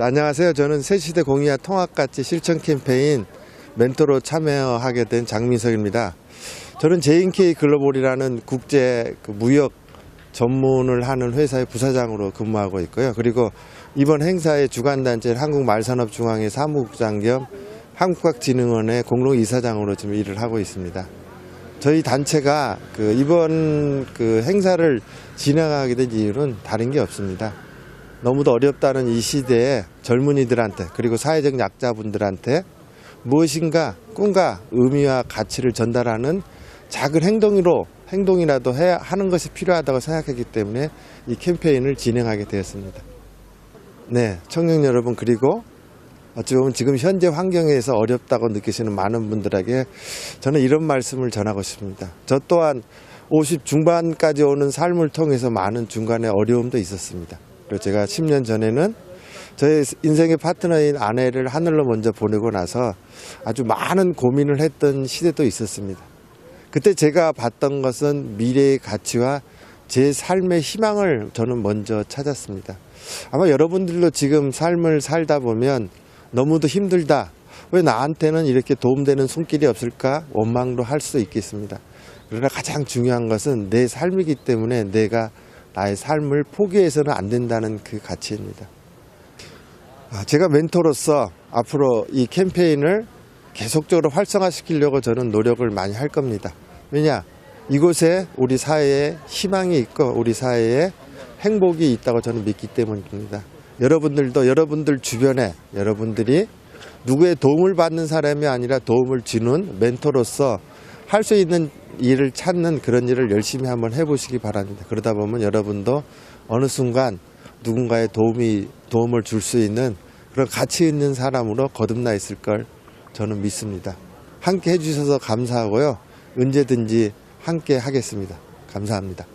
자, 안녕하세요. 저는 새시대 공의화 통합가치 실천 캠페인 멘토로 참여하게 된 장민석입니다. 저는 JNK 글로벌이라는 국제 그 무역 전문을 하는 회사의 부사장으로 근무하고 있고요. 그리고 이번 행사의 주관단체 한국말산업중앙회 사무국장 겸 한국과학진흥원의 공동이사장으로 지금 일을 하고 있습니다. 저희 단체가 그 이번 그 행사를 진행하게 된 이유는 다른 게 없습니다. 너무도 어렵다는 이 시대에 젊은이들한테 그리고 사회적 약자분들한테 무엇인가 꿈과 의미와 가치를 전달하는 작은 행동으로 행동이라도 해야 하는 것이 필요하다고 생각했기 때문에 이 캠페인을 진행하게 되었습니다. 네, 청년 여러분 그리고 어찌 보면 지금 현재 환경에서 어렵다고 느끼시는 많은 분들에게 저는 이런 말씀을 전하고 싶습니다. 저 또한 50 중반까지 오는 삶을 통해서 많은 중간에 어려움도 있었습니다. 그리고 제가 10년 전에는 저의 인생의 파트너인 아내를 하늘로 먼저 보내고 나서 아주 많은 고민을 했던 시대도 있었습니다. 그때 제가 봤던 것은 미래의 가치와 제 삶의 희망을 저는 먼저 찾았습니다. 아마 여러분들도 지금 삶을 살다 보면 너무도 힘들다. 왜 나한테는 이렇게 도움되는 손길이 없을까? 원망도 할 수 있겠습니다. 그러나 가장 중요한 것은 내 삶이기 때문에 내가 나의 삶을 포기해서는 안 된다는 그 가치입니다. 아, 제가 멘토로서 앞으로 이 캠페인을 계속적으로 활성화시키려고 저는 노력을 많이 할 겁니다. 왜냐? 이곳에 우리 사회에 희망이 있고 우리 사회에 행복이 있다고 저는 믿기 때문입니다. 여러분들도 여러분들 주변에 여러분들이 누구의 도움을 받는 사람이 아니라 도움을 주는 멘토로서 할 수 있는 일을 찾는 그런 일을 열심히 한번 해보시기 바랍니다. 그러다 보면 여러분도 어느 순간 누군가의 도움이 도움을 줄 수 있는 그런 가치 있는 사람으로 거듭나 있을 걸 저는 믿습니다. 함께 해주셔서 감사하고요. 언제든지 함께 하겠습니다. 감사합니다.